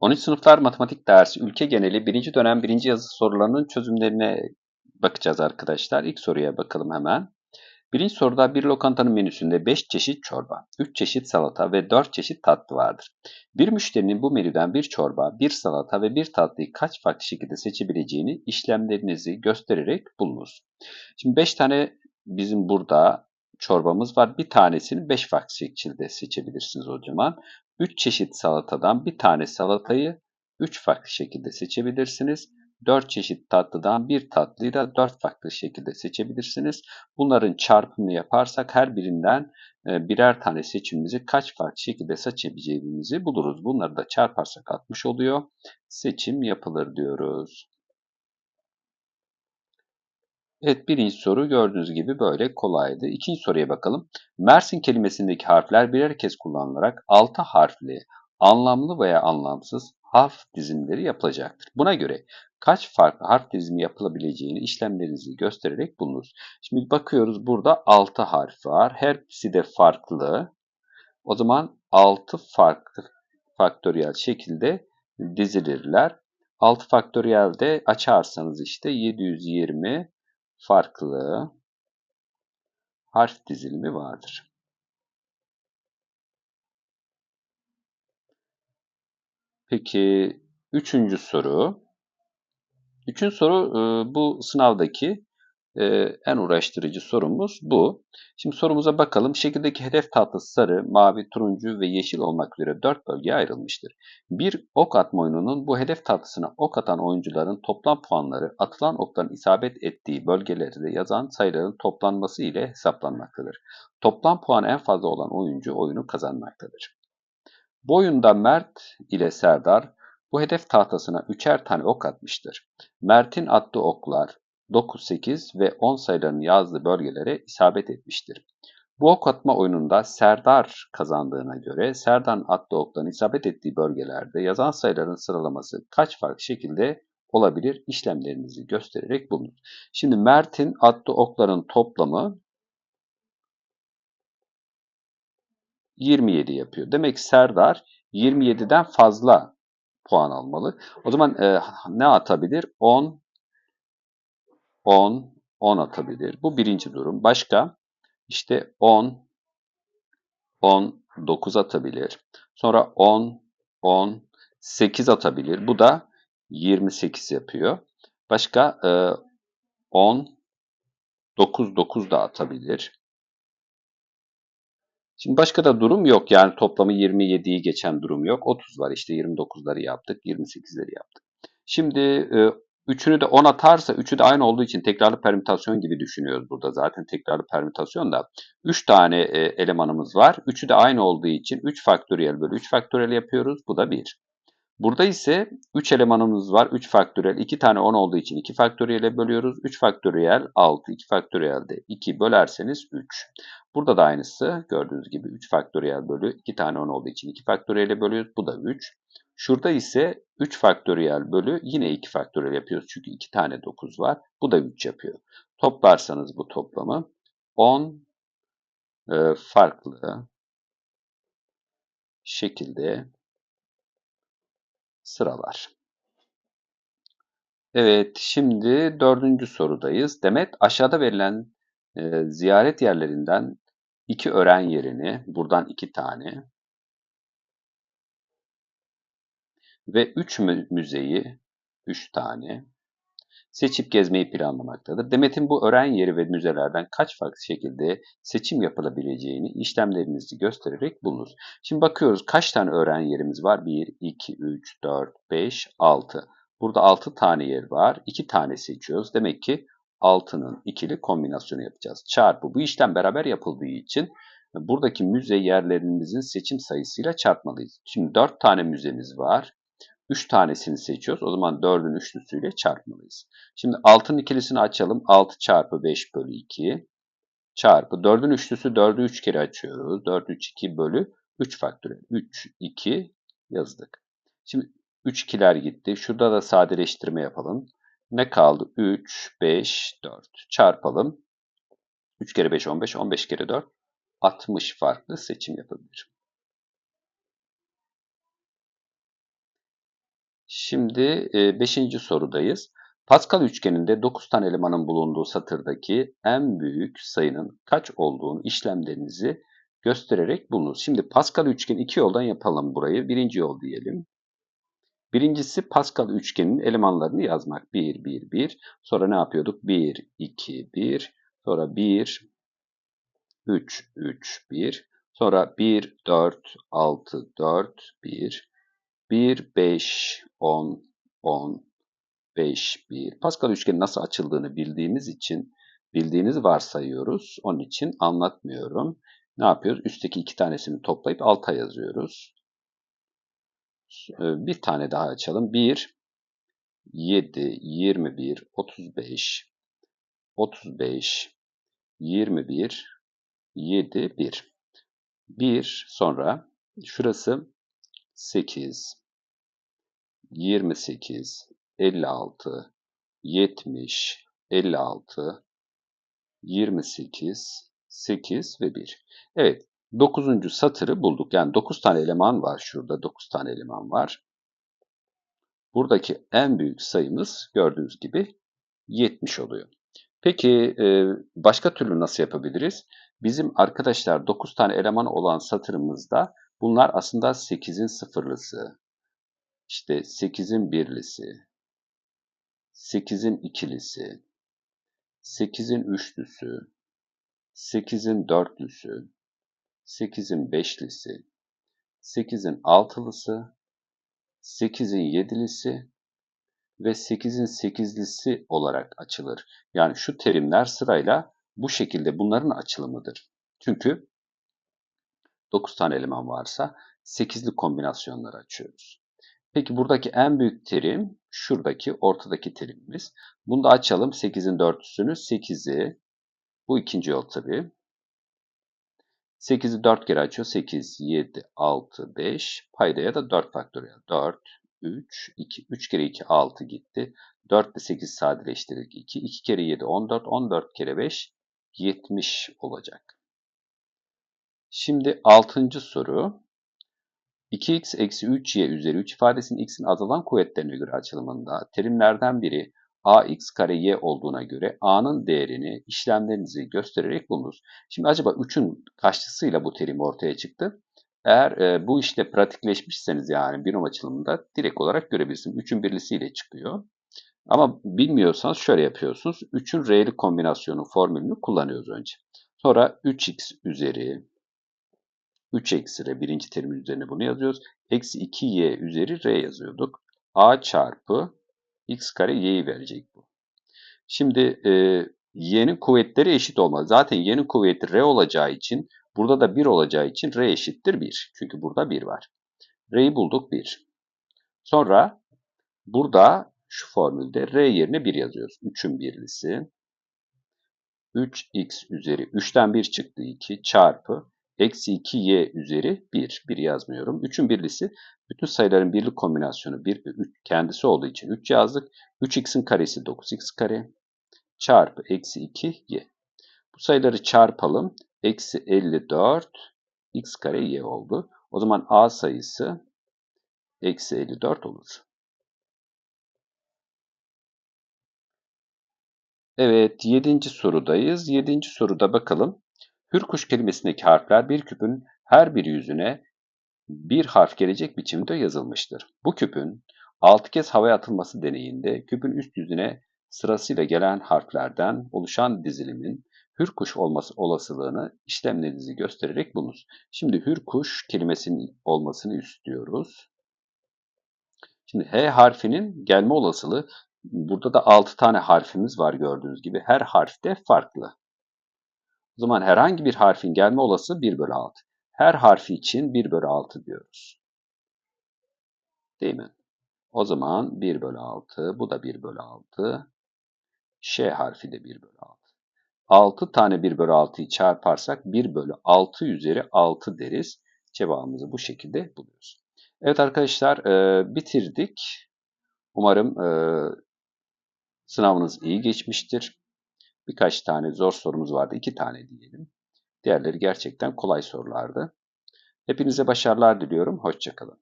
13 sınıflar matematik dersi ülke geneli birinci dönem birinci yazı sorularının çözümlerine bakacağız arkadaşlar. İlk soruya bakalım hemen. Birinci soruda bir lokantanın menüsünde 5 çeşit çorba, 3 çeşit salata ve 4 çeşit tatlı vardır. Bir müşterinin bu menüden bir çorba, bir salata ve bir tatlıyı kaç farklı şekilde seçebileceğini işlemlerinizi göstererek bulunuz. Şimdi 5 tane bizim burada çorbamız var. Bir tanesini 5 farklı şekilde seçebilirsiniz o zaman. 3 çeşit salatadan bir tane salatayı 3 farklı şekilde seçebilirsiniz. 4 çeşit tatlıdan bir tatlıyı da 4 farklı şekilde seçebilirsiniz. Bunların çarpımını yaparsak her birinden e, birer tane seçimimizi kaç farklı şekilde seçebileceğimizi buluruz. Bunları da çarparsak 60 oluyor. Seçim yapılır diyoruz. Evet birinci soru gördüğünüz gibi böyle kolaydı. İkinci soruya bakalım. Mersin kelimesindeki harfler birer kez kullanılarak 6 harfli, anlamlı veya anlamsız harf dizimleri yapılacaktır. Buna göre kaç farklı harf dizimi yapılabileceğini işlemlerinizi göstererek bulunuz. Şimdi bakıyoruz burada 6 harf var. Hepsi de farklı. O zaman 6 farklı faktöriyel şekilde dizilirler. 6 faktöriyelde açarsanız işte 720 farklı harf dizilimi vardır. Peki üçüncü soru. Üçüncü soru bu sınavdaki e, en uğraştırıcı sorumuz bu. Şimdi sorumuza bakalım. Şekildeki hedef tahtası sarı, mavi, turuncu ve yeşil olmak üzere dört bölgeye ayrılmıştır. Bir ok atma oyununun bu hedef tahtasına ok atan oyuncuların toplam puanları atılan okların isabet ettiği bölgelerde yazan sayıların toplanması ile hesaplanmaktadır. Toplam puan en fazla olan oyuncu oyunu kazanmaktadır. Bu oyunda Mert ile Serdar bu hedef tahtasına üçer tane ok atmıştır. Mert'in attığı oklar 9, 8 ve 10 sayılarının yazdığı bölgelere isabet etmiştir. Bu ok atma oyununda Serdar kazandığına göre Serdar'ın attığı okların isabet ettiği bölgelerde yazan sayıların sıralaması kaç farklı şekilde olabilir işlemlerinizi göstererek bulunur. Şimdi Mert'in attığı okların toplamı 27 yapıyor. Demek ki Serdar 27'den fazla puan almalı. O zaman e, ne atabilir? 10, 10, 10 atabilir. Bu birinci durum. Başka? İşte 10, 10, 9 atabilir. Sonra 10, 10, 8 atabilir. Bu da 28 yapıyor. Başka e, 10, 9, 9 da atabilir. Şimdi başka da durum yok. Yani toplamı 27'yi geçen durum yok. 30 var işte 29'ları yaptık, 28'leri yaptık. Şimdi e, üçünü de 10 atarsa üçü de aynı olduğu için tekrarlı permütasyon gibi düşünüyoruz burada. Zaten tekrarlı permütasyon da 3 tane e, elemanımız var. Üçü de aynı olduğu için 3 faktöriyel bölü 3 faktöriyel yapıyoruz. Bu da 1. Burada ise 3 elemanımız var. 3 faktöriyel. 2 tane 10 olduğu için 2 faktöriyele bölüyoruz. 3 faktöriyel 6. 2 faktöriyel de 2 bölerseniz 3. Burada da aynısı. Gördüğünüz gibi 3 faktöriyel bölü 2 tane 10 olduğu için 2 faktöriyele bölüyoruz. Bu da 3. Şurada ise 3 faktöriyel bölü yine 2 faktöriyel yapıyoruz. Çünkü 2 tane 9 var. Bu da 3 yapıyor. Toplarsanız bu toplamı 10 e, farklı şekilde sıralar. Evet, şimdi dördüncü sorudayız. Demet aşağıda verilen e, ziyaret yerlerinden iki öğren yerini, buradan iki tane ve üç müzeyi, üç tane seçip gezmeyi planlamaktadır. Demet'in bu öğren yeri ve müzelerden kaç farklı şekilde seçim yapılabileceğini işlemlerinizi göstererek bulunuz. Şimdi bakıyoruz kaç tane öğren yerimiz var? 1, 2, 3, 4, 5, 6. Burada 6 tane yer var. 2 tane seçiyoruz. Demek ki 6'nın ikili kombinasyonu yapacağız. Çarpı bu işlem beraber yapıldığı için buradaki müze yerlerimizin seçim sayısıyla çarpmalıyız. Şimdi 4 tane müzemiz var. 3 tanesini seçiyoruz. O zaman 4'ün üçlüsüyle çarpmalıyız. Şimdi 6'nın ikilisini açalım. 6 çarpı 5 bölü 2 çarpı 4'ün üçlüsü 4'ü 3 kere açıyoruz. 4, 3, 2 bölü 3 faktöriyel. 3, 2 yazdık. Şimdi 3 2'ler gitti. Şurada da sadeleştirme yapalım. Ne kaldı? 3, 5, 4 çarpalım. 3 kere 5, 15, 15 kere 4, 60 farklı seçim yapabilirim. Şimdi 5. sorudayız. Pascal üçgeninde 9 tane elemanın bulunduğu satırdaki en büyük sayının kaç olduğunu işlemlerinizi göstererek bulunuz. Şimdi Pascal üçgen iki yoldan yapalım burayı. Birinci yol diyelim. Birincisi Pascal üçgenin elemanlarını yazmak. 1, 1, 1. Sonra ne yapıyorduk? 1, 2, 1. Sonra 1, 3, 3, 1. Sonra 1, 4, 6, 4, 1. 1, 5, 10, 10, 5, 1. Pascal üçgenin nasıl açıldığını bildiğimiz için, bildiğinizi varsayıyoruz. Onun için anlatmıyorum. Ne yapıyoruz? Üstteki iki tanesini toplayıp alta yazıyoruz. Ee, bir tane daha açalım. 1, 7, 21, 35, 35, 21, 7, 1. 1 sonra şurası 8, 28, 56, 70, 56, 28, 8 ve 1. Evet, 9. satırı bulduk. Yani 9 tane eleman var şurada. 9 tane eleman var. Buradaki en büyük sayımız gördüğünüz gibi 70 oluyor. Peki e, başka türlü nasıl yapabiliriz? Bizim arkadaşlar 9 tane eleman olan satırımızda bunlar aslında 8'in sıfırlısı, işte 8'in birlisi, 8'in ikilisi, 8'in üçlüsü, 8'in dörtlüsü, 8'in beşlisi, 8'in altılısı, 8'in yedilisi ve 8'in sekizlisi olarak açılır. Yani şu terimler sırayla bu şekilde bunların açılımıdır. Çünkü 9 tane eleman varsa 8'li kombinasyonları açıyoruz. Peki buradaki en büyük terim şuradaki ortadaki terimimiz. Bunu da açalım. 8'in dörtlüsünü 8'i bu ikinci yol tabii. 8'i 4 kere açıyor. 8, 7, 6, 5. Paydaya da 4 faktöriyel. 4, 3, 2. 3 kere 2, 6 gitti. 4 ile 8 sadeleştirdik. 2, 2 kere 7, 14. 14 kere 5, 70 olacak. Şimdi 6. soru. 2x eksi 3y üzeri 3 ifadesinin x'in azalan kuvvetlerine göre açılımında terimlerden biri ax kare y olduğuna göre a'nın değerini işlemlerinizi göstererek bulunuz. Şimdi acaba 3'ün kaçlısıyla bu terim ortaya çıktı? Eğer e, bu işte pratikleşmişseniz yani binom açılımında direkt olarak görebilirsiniz. 3'ün birlisiyle çıkıyor. Ama bilmiyorsanız şöyle yapıyorsunuz. 3'ün r'li kombinasyonu formülünü kullanıyoruz önce. Sonra 3x üzeri 3 eksi r birinci terimin üzerine bunu yazıyoruz. Eksi 2y üzeri r yazıyorduk. a çarpı x kare y'yi verecek bu. Şimdi e, y'nin kuvvetleri eşit olmaz. Zaten y'nin kuvveti r olacağı için burada da 1 olacağı için r eşittir 1. Çünkü burada 1 var. r'yi bulduk 1. Sonra burada şu formülde r yerine 1 yazıyoruz. 3'ün birlisi. 3x üzeri 3'ten 1 çıktı 2 çarpı Eksi 2y üzeri 1. 1 yazmıyorum. 3'ün birlisi bütün sayıların birlik kombinasyonu 1 ve 3 kendisi olduğu için 3 yazdık. 3x'in karesi 9x kare çarpı eksi 2y. Bu sayıları çarpalım. Eksi 54 x kare y oldu. O zaman a sayısı eksi 54 olur. Evet, yedinci sorudayız. Yedinci soruda bakalım. Hürkuş kelimesindeki harfler bir küpün her bir yüzüne bir harf gelecek biçimde yazılmıştır. Bu küpün 6 kez havaya atılması deneyinde küpün üst yüzüne sırasıyla gelen harflerden oluşan dizilimin hürkuş olması olasılığını işlemlerinizi göstererek bulunuz. Şimdi hürkuş kelimesinin olmasını istiyoruz. Şimdi H harfinin gelme olasılığı burada da 6 tane harfimiz var gördüğünüz gibi. Her harf de farklı. O zaman herhangi bir harfin gelme olası 1 bölü 6. Her harfi için 1 bölü 6 diyoruz. Değil mi? O zaman 1 bölü 6, bu da 1 bölü 6. Ş harfi de 1 bölü 6. 6 tane 1 bölü 6'yı çarparsak 1 bölü 6 üzeri 6 deriz. Cevabımızı bu şekilde buluyoruz. Evet arkadaşlar e, bitirdik. Umarım e, sınavınız iyi geçmiştir. Birkaç tane zor sorumuz vardı. iki tane diyelim. Diğerleri gerçekten kolay sorulardı. Hepinize başarılar diliyorum. Hoşçakalın.